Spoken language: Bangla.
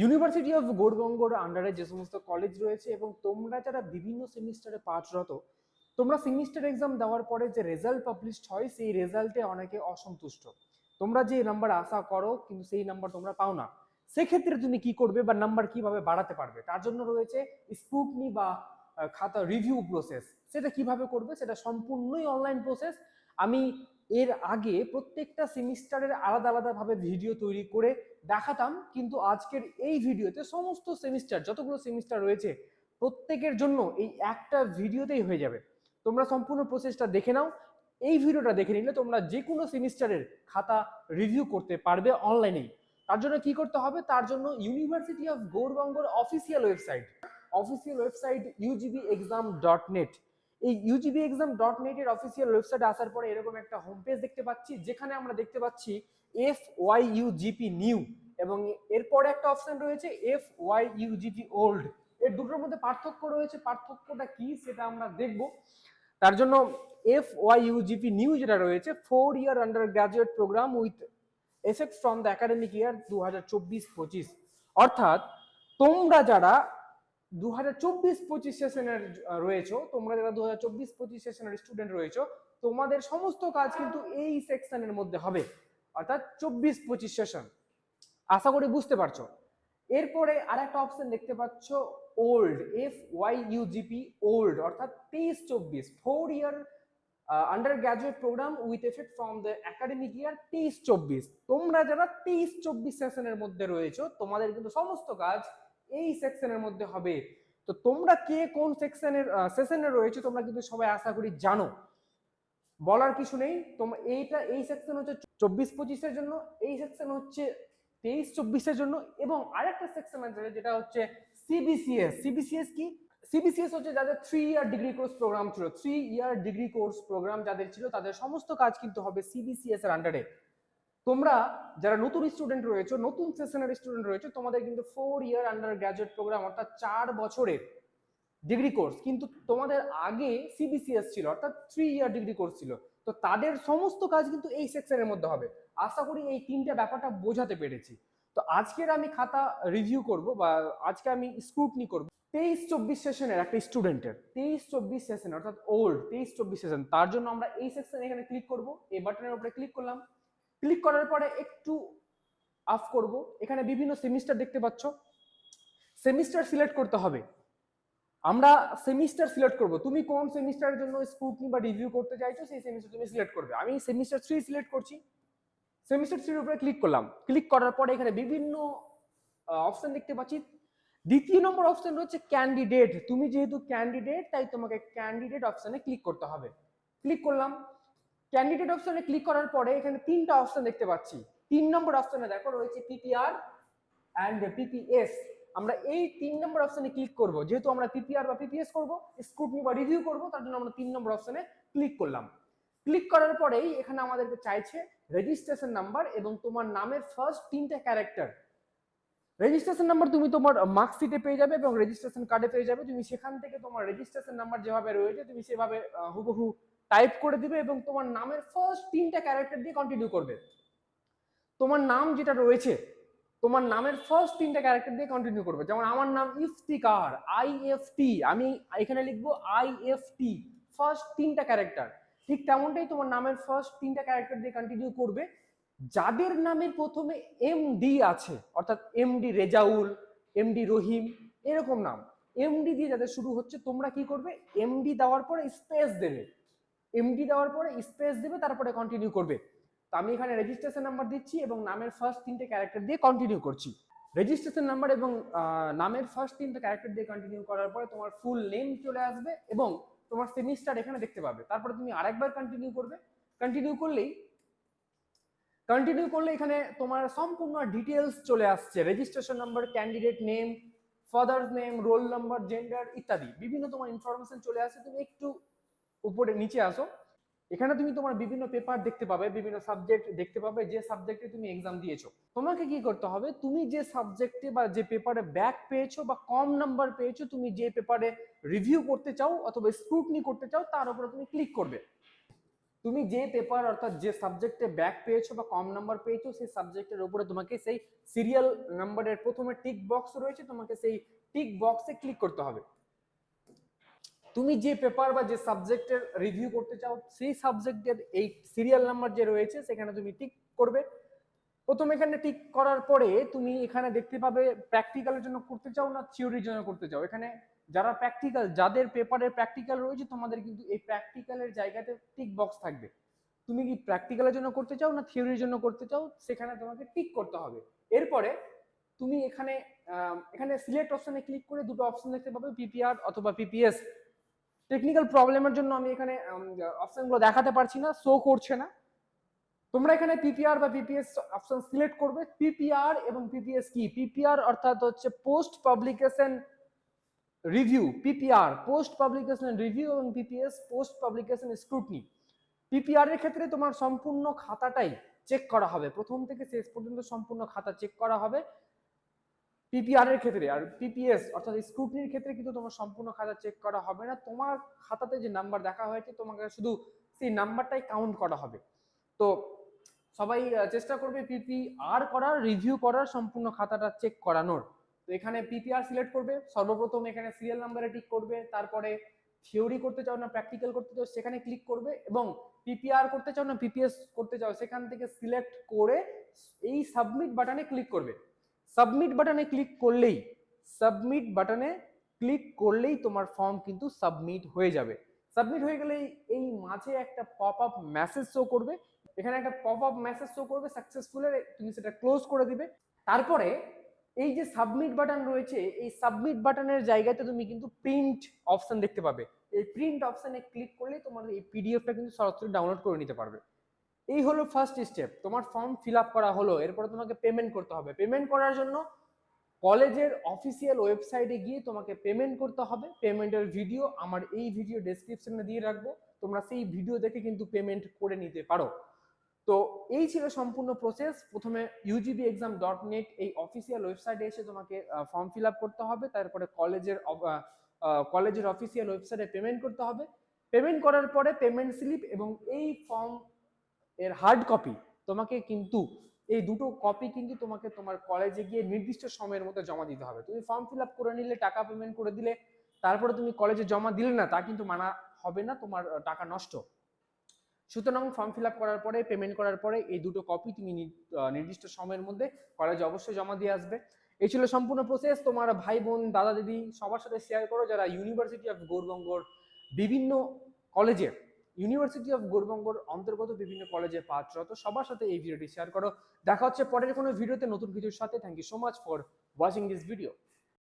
ইউনিভার্সিটি অফ গৌরগঙ্গর আন্ডারে যে সমস্ত কলেজ রয়েছে এবং তোমরা যারা বিভিন্ন সেমিস্টারে পাঠরত, তোমরা সেমিস্টার এক্সাম দেওয়ার পরে যে রেজাল্ট পাবলিশড হয়, সেই রেজাল্টে অনেকে অসন্তুষ্ট। তোমরা যে নাম্বার আশা করো, কিন্তু সেই নাম্বার তোমরা পাও না। সেক্ষেত্রে তুমি কি করবে বা নাম্বার কীভাবে বাড়াতে পারবে? তার জন্য রয়েছে স্কুটনি বা খাতা রিভিউ প্রসেস সেটা কীভাবে করবে? সেটা সম্পূর্ণই অনলাইন প্রসেস আমি এর আগে প্রত্যেকটা সেমিস্টারের আলাদা আলাদাভাবে ভিডিও তৈরি করে দেখাতাম, কিন্তু আজকের এই ভিডিওতে সমস্ত সেমিস্টার, যতগুলো সেমিস্টার রয়েছে, প্রত্যেকের জন্য এই একটা ভিডিওতেই হয়ে যাবে। তোমরা সম্পূর্ণ প্রসেসটা দেখে নাও। এই ভিডিওটা দেখে নিলে তোমরা যে কোনো সেমিস্টারের খাতা রিভিউ করতে পারবে অনলাইনেই তার জন্য কি করতে হবে? তার জন্য university of গৌরবঙ্গর official website official website UGB exam dot net এই ইউজিবি এক্সাম ডট নেট এর অফিসিয়াল ওয়েবসাইটে আসার পরে এরকম একটা হোম পেজ দেখতে পাচ্ছি, যেখানে আমরা দেখতে পাচ্ছি এফ ওয়াই ইউজিপি নিউ এবং এরপরে একটা অপশন রয়েছে এফ ওয়াই ইউজিপি ওল্ড এর দুটোর মধ্যে পার্থক্য রয়েছে, পার্থক্যটা কি সেটা আমরা দেখব। তার জন্য এফ ওয়াই ইউজিপি নিউ যেটা রয়েছে four year under graduate program with effect from the academic year দু হাজার চব্বিশ পঁচিশ অর্থাৎ তোমরা যারা দু চব্বিশ পঁচিশ সেশনের রয়েছো। তোমরা যারা দু হাজার চব্বিশ পঁচিশ সেশনের স্টুডেন্ট রয়েছো, তোমাদের সমস্ত কাজ কিন্তু এই সেকশনের মধ্যে হবে। অর্থাৎ চব্বিশ পঁচিশ সেশন আশা করি বুঝতে পারছ। এরপরে আর একটা অপশন দেখতে পাচ্ছ old F Y UGP old অর্থাৎ তেইশ চব্বিশ। Four year under graduate program with effect from the academic year তেইশ চব্বিশ। তোমরা যারা তেইশ চব্বিশ সেশনের মধ্যে রয়েছো, তোমাদের কিন্তু সমস্ত কাজ এই সেকশনের মধ্যে হবে। তো তোমরা কে কোন সেকশনের সেশনে রয়েছে, তোমরা কিন্তু সবাই আশা করি জানো। বলার কিছু নেই। তোমরা এইটা, এই সেকশন হচ্ছে চব্বিশ পঁচিশের জন্য, এই সেকশন হচ্ছে তেইশ চব্বিশের জন্য, এবং আরেকটা সেকশন আছে যেটা হচ্ছে সিবিসিএস সিবিসিএস কি? সিবিসিএস হচ্ছে যাদের three year degree course program ছিল। Three year degree course program যাদের ছিল, তাদের সমস্ত কাজ কিন্তু হবে সিবিসিএস এর আন্ডারে তোমরা যারা নতুন স্টুডেন্ট রয়েছে, নতুন সেশনের স্টুডেন্ট রয়েছে, তোমাদের কিন্তু four year under graduate program অর্থাৎ চার বছরের ডিগ্রি কোর্স কিন্তু তোমাদের আগে সিবিসিএস ছিল, অর্থাৎ থ্রি ইয়ার ডিগ্রি কোর্স ছিল। তো তাদের সমস্ত কাজ কিন্তু এই সেকশনের মধ্যে হবে। আশা করি এই তিনটা ব্যাপারটা বোঝাতে পেরেছি। তো আজকের আমি খাতা রিভিউ করব বা আজকে আমি স্ক্রুটনি করব। তেইশ চব্বিশ সেশনের একটা স্টুডেন্টের তেইশ চব্বিশ সেশন অর্থাৎ ওল্ড তেইশ চব্বিশ সেশন তার জন্য আমরা এই সেকশন এখানে ক্লিক করব। এই বাটনের উপরে ক্লিক করলাম। ক্লিক করার পরে একটু আফ করব। এখানে বিভিন্ন সেমিস্টার দেখতে পাচ্ছ। সেমিস্টার সিলেক্ট করতে হবে। আমরা সেমিস্টার সিলেক্ট করব। তুমি কোন সেমিস্টারের জন্য স্ক্রুটনি বা রিভিউ করতে চাইছো, সেই সেমিস্টার তুমি সিলেক্ট করবে। আমি সেমিস্টার থ্রি সিলেক্ট করছি। সেমিস্টার থ্রির উপরে ক্লিক করলাম। ক্লিক করার পরে এখানে বিভিন্ন অপশন দেখতে পাচ্ছি। দ্বিতীয় নম্বর অপশন রয়েছে ক্যান্ডিডেট তুমি যেহেতু ক্যান্ডিডেট তাই তোমাকে ক্যান্ডিডেট অপশনে ক্লিক করতে হবে। ক্লিক করলাম। ক্যান্ডিডেট অপশনে ক্লিক করার পরে এখানে তিনটা অপশন দেখতে পাচ্ছি। তিন নম্বর অপশনে দেখো রয়েছে পিপিআর অ্যান্ড পিপিএস আমরা এই তিন নম্বর অপশনে ক্লিক করব। যেহেতু আমরা পিপিআর বা পিপিএস করব স্ক্রুটনি বা রিভিউ করব, তার জন্য আমরা তিন নম্বর অপশনে ক্লিক করলাম। ক্লিক করার পরেই এখানে আমাদেরকে চাইছে রেজিস্ট্রেশন নাম্বার এবং তোমার নামের ফার্স্ট তিনটে ক্যারেক্টার রেজিস্ট্রেশন নাম্বার তুমি তোমার মার্কশিটে পেয়ে যাবে এবং রেজিস্ট্রেশন কার্ডে পেয়ে যাবে। তুমি সেখান থেকে তোমার রেজিস্ট্রেশন নাম্বার যেভাবে রয়েছে, তুমি সেভাবে হুবহু টাইপ করে দিবে এবং তোমার নামের ফার্স্ট তিনটা ক্যারেক্টার দিয়ে কন্টিনিউ করবে। তোমার নাম যেটা রয়েছে, তোমার নামের ফার্স্ট তিনটা ক্যারেক্টার দিয়ে কন্টিনিউ করবে। যেমন আমার নাম ইফতিকার আই এফ টি আমি এখানে লিখব আই এফ টি ফার্স্ট তিনটা ক্যারেক্টার ঠিক তেমনটাই তোমার নামের ফার্স্ট তিনটা ক্যারেক্টার দিয়ে কন্টিনিউ করবে। যাদের নামের প্রথমে এম ডি আছে, অর্থাৎ M D Rezaul M D Rahim, এরকম নাম। এম ডি দিয়ে যাদের শুরু হচ্ছে, তোমরা কি করবে? এম ডি দেওয়ার পরে স্পেস দেবে। এম ডি দেওয়ার পরে স্পেস দেবে, তারপরে কন্টিনিউ করবে। তো আমি এখানে রেজিস্ট্রেশন নাম্বার দিচ্ছি এবং নামের ফার্স্ট তিনটে ক্যারেক্টার দিয়ে কন্টিনিউ করছি। রেজিস্ট্রেশন নাম্বার এবং নামের ফার্স্ট তিনটে ক্যারেক্টার দিয়ে কন্টিনিউ করার পরে তোমার ফুল নেম চলে আসবে এবং তোমার সেমিস্টার এখানে দেখতে পাবে। তারপরে তুমি আরেকবার কন্টিনিউ করবে। কন্টিনিউ করলেই কন্টিনিউ করলে এখানে তোমার সম্পূর্ণ ডিটেলস চলে আসছে। Registration number candidate name father's name roll number gender ইত্যাদি। বিভিন্ন তোমার ইনফরমেশন চলে আসে। তুমি একটু উপরে নিচে আসো। এখানে তুমি তোমার বিভিন্ন পেপার দেখতে পাবে, বিভিন্ন সাবজেক্ট দেখতে পাবে, যে সাবজেক্টে তুমি এক্সাম দিয়েছ। তোমাকে কি করতে হবে? তুমি যে সাবজেক্টে বা যে পেপারে ব্যাক পেয়েছ বা কম নাম্বার পেয়েছ, তুমি যে পেপারে রিভিউ করতে চাও অথবা স্ক্রুটনি করতে চাও, তার উপরে তুমি ক্লিক করবে। তুমি যে পেপার অর্থাৎ যে সাবজেক্টে ব্যাক পেয়েছ বা কম নাম্বার পেয়েছ, সেই সাবজেক্টের উপরে তোমাকে সেই সিরিয়াল নাম্বারের প্রথমে টিক বক্স রয়েছে, তোমাকে সেই টিক বক্সে ক্লিক করতে হবে। তুমি যে পেপার বা যে সাবজেক্টের রিভিউ করতে চাও, সেই সাবজেক্টের এই সিরিয়াল নাম্বার যে রয়েছে, সেখানে তুমি টিক করবে। প্রথম এখানে টিক করার পরে তুমি এখানে দেখতে পাবে প্র্যাকটিক্যালের জন্য করতে চাও না থিওরির জন্য করতে চাও। এখানে যারা প্র্যাকটিক্যাল যাদের পেপারের প্র্যাকটিক্যাল রয়েছে, তোমাদের কিন্তু এই প্র্যাকটিক্যালের জায়গাতে টিক বক্স থাকবে। তুমি কি প্র্যাকটিক্যালের জন্য করতে চাও না থিওরির জন্য করতে চাও, সেখানে তোমাকে টিক করতে হবে। এরপরে তুমি এখানে এখানে সিলেক্ট অপশনে ক্লিক করে দুটো অপশন দেখতে পাবে পিপিআর অথবা পিপিএস টেকনিক্যাল প্রবলেমের জন্য আমি এখানে অপশনগুলো দেখাতে পারছি না শো করছে না। তোমরা এখানে পিপিআর বা পিপিএস অপশন সিলেক্ট করবে। পিপিআর এবং পিপিএস কি? পিপিআর অর্থাৎ হচ্ছে post publication review PPR post publication review এবং PPS post publication scrutiny PPR এর ক্ষেত্রে তোমার সম্পূর্ণ খাতাটাই চেক করা হবে। প্রথম থেকে শেষ পর্যন্ত সম্পূর্ণ খাতা চেক করা হবে। পিপিআর এর ক্ষেত্রে, আর পিপিএস অর্থাৎ স্ক্রুটনির ক্ষেত্রে কিন্তু তোমার সম্পূর্ণ খাতা চেক করা হবে না। তোমার খাতাতে যে নাম্বার দেখা হয়েছে, তোমাকে শুধু সেই নাম্বারটাই কাউন্ট করা হবে। তো সবাই চেষ্টা করবে পিপিআর করার রিভিউ করার, সম্পূর্ণ খাতাটা চেক করানোর। তো এখানে পিপিআর সিলেক্ট করবে, সর্বপ্রথম এখানে সিরিয়াল নাম্বারে টিক করবে, তারপরে থিওরি করতে চাও না প্র্যাকটিক্যাল করতে চাও, সেখানে ক্লিক করবে এবং পিপিআর করতে চাও না পিপিএস করতে চাও, সেখান থেকে সিলেক্ট করে এই সাবমিট বাটনে ক্লিক করবে। সাবমিট বাটনে ক্লিক করলেই সাবমিট বাটনে ক্লিক করলেই তোমার ফর্ম কিন্তু সাবমিট হয়ে যাবে। সাবমিট হয়ে গেলেই এই মাঝে একটা পপ আপ মেসেজ শো করবে। এখানে একটা পপ আপ মেসেজ শো করবে সাকসেসফুলের তুমি সেটা ক্লোজ করে দিবে। তারপরে এই যে সাবমিট বাটন রয়েছে, এই সাবমিট বাটনের জায়গাতে তুমি কিন্তু প্রিন্ট অপশন দেখতে পাবে। এই প্রিন্ট অপশনে ক্লিক করলে তোমার এই পিডিএফটা কিন্তু সরাসরি ডাউনলোড করে নিতে পারবে। এই হলো ফার্স্ট স্টেপ তোমার ফর্ম ফিল আপ করা হলো, এরপরে তোমাকে পেমেন্ট করতে হবে। পেমেন্ট করার জন্য কলেজের অফিসিয়াল ওয়েবসাইটে গিয়ে তোমাকে পেমেন্ট করতে হবে। পেমেন্টের ভিডিও আমার এই ভিডিও ডেসক্রিপশনে দিয়ে রাখব। তোমরা সেই ভিডিও দেখে কিন্তু পেমেন্ট করে নিতে পারো। তো এই ছিল সম্পূর্ণ প্রসেস প্রথমে ইউজিবি এক্সাম ডট নেট এই অফিসিয়াল ওয়েবসাইটে এসে তোমাকে ফর্ম ফিল আপ করতে হবে। তারপরে কলেজের কলেজের অফিসিয়াল ওয়েবসাইটে পেমেন্ট করতে হবে। পেমেন্ট করার পরে পেমেন্ট স্লিপ এবং এই ফর্ম এর হার্ড কপি তোমাকে কিন্তু, এই দুটো কপি কিন্তু তোমাকে তোমার কলেজে গিয়ে নির্দিষ্ট সময়ের মধ্যে জমা দিতে হবে। তুমি ফর্ম ফিল আপ করে নিলে, টাকা পেমেন্ট করে দিলে, তারপরে তুমি কলেজে জমা দিলে না, তা কিন্তু মানা হবে না, তোমার টাকা নষ্ট। সুতরাং ফর্ম ফিল আপ করার পরে পেমেন্ট করার পরে এই দুটো কপি তুমি নির্দিষ্ট সময়ের মধ্যে কলেজে অবশ্যই জমা দিয়ে আসবে। এই ছিল সম্পূর্ণ প্রসেস তোমার ভাই বোন, দাদা, দিদি, সবার সাথে শেয়ার করো। যারা ইউনিভার্সিটি অফ গৌরবঙ্গর বিভিন্ন কলেজে ইউনিভার্সিটি অফ গৌরবঙ্গর অন্তর্গত বিভিন্ন কলেজে পাঠরত, সবার সাথে এই ভিডিওটি শেয়ার করো। দেখা হচ্ছে পরের কোনো ভিডিওতে নতুন কিছুর সাথে। Thank you so much for watching this video